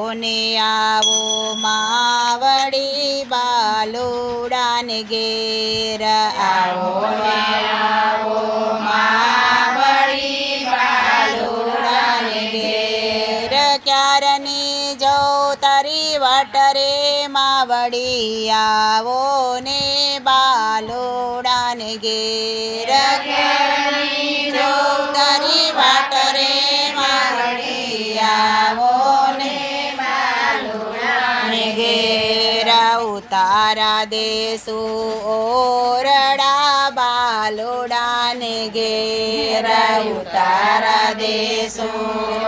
ઓને આવો માવડી બાલુડાને ઘેર આવો. આવો માવડી બાલુડાને ઘેર. ક્યારની જો તારી વટરે માવડી આવો ને બાલુડાને ઘેર. ક્યારની ઉતારા દેસુ ઓરડા બાલુડાને ઘેર તારા દેસુ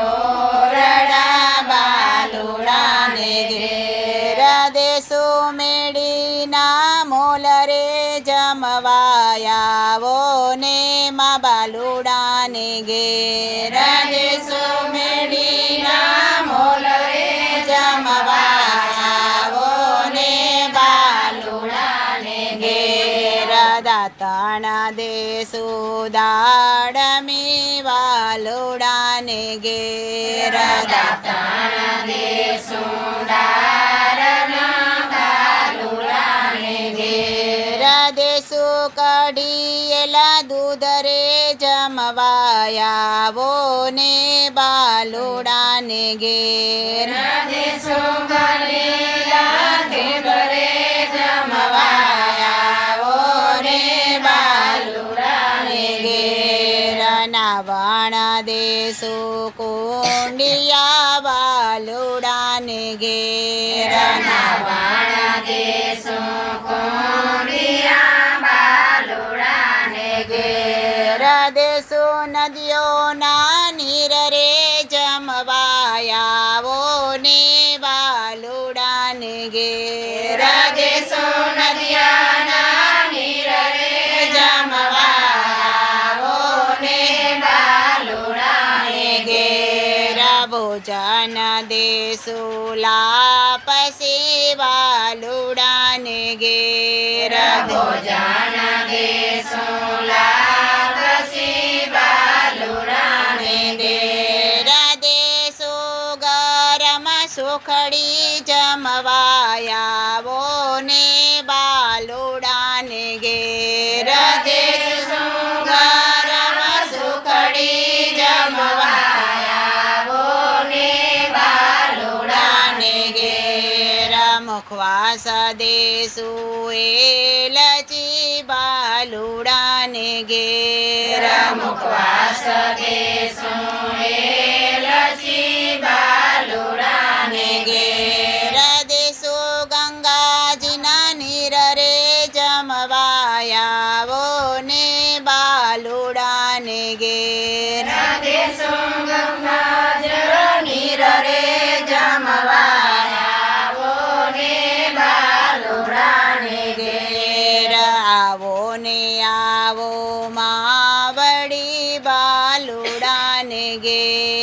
ઓરડા બાલુડાને ઘેર દેસુ મેડીના મોલ રે જમવાયાવો ને મા બાલુડાને ઘેર દેસુ દાતાણા દેસુ દાડમી વાલુડાને ઘેર દાતાણા દેસુ ઘેર દેસુ કઢીએલા દૂધ રે જમવાયાવો ને દેસુ કુંડિયા બાલુડાને ઘેર નાવાણા દેસુ કુંડિયા ભોજન દેસુ લાપસી વાલુડાને ઘેર ભોજન દેસુ લાપસી બાલુડાને ઘેર દેસુ ગરમ સુખડી જમવાયાવો ને મુખવાસ દેસુ એલચી બાલુડાને ઘેર મુખવાસ દેસુ એલચી બાલુડાને ઘેર દેસુ ગંગાજીના નીર રે જમવાયાવો ને બાલુડાને ઘેર ગંગાજળ गे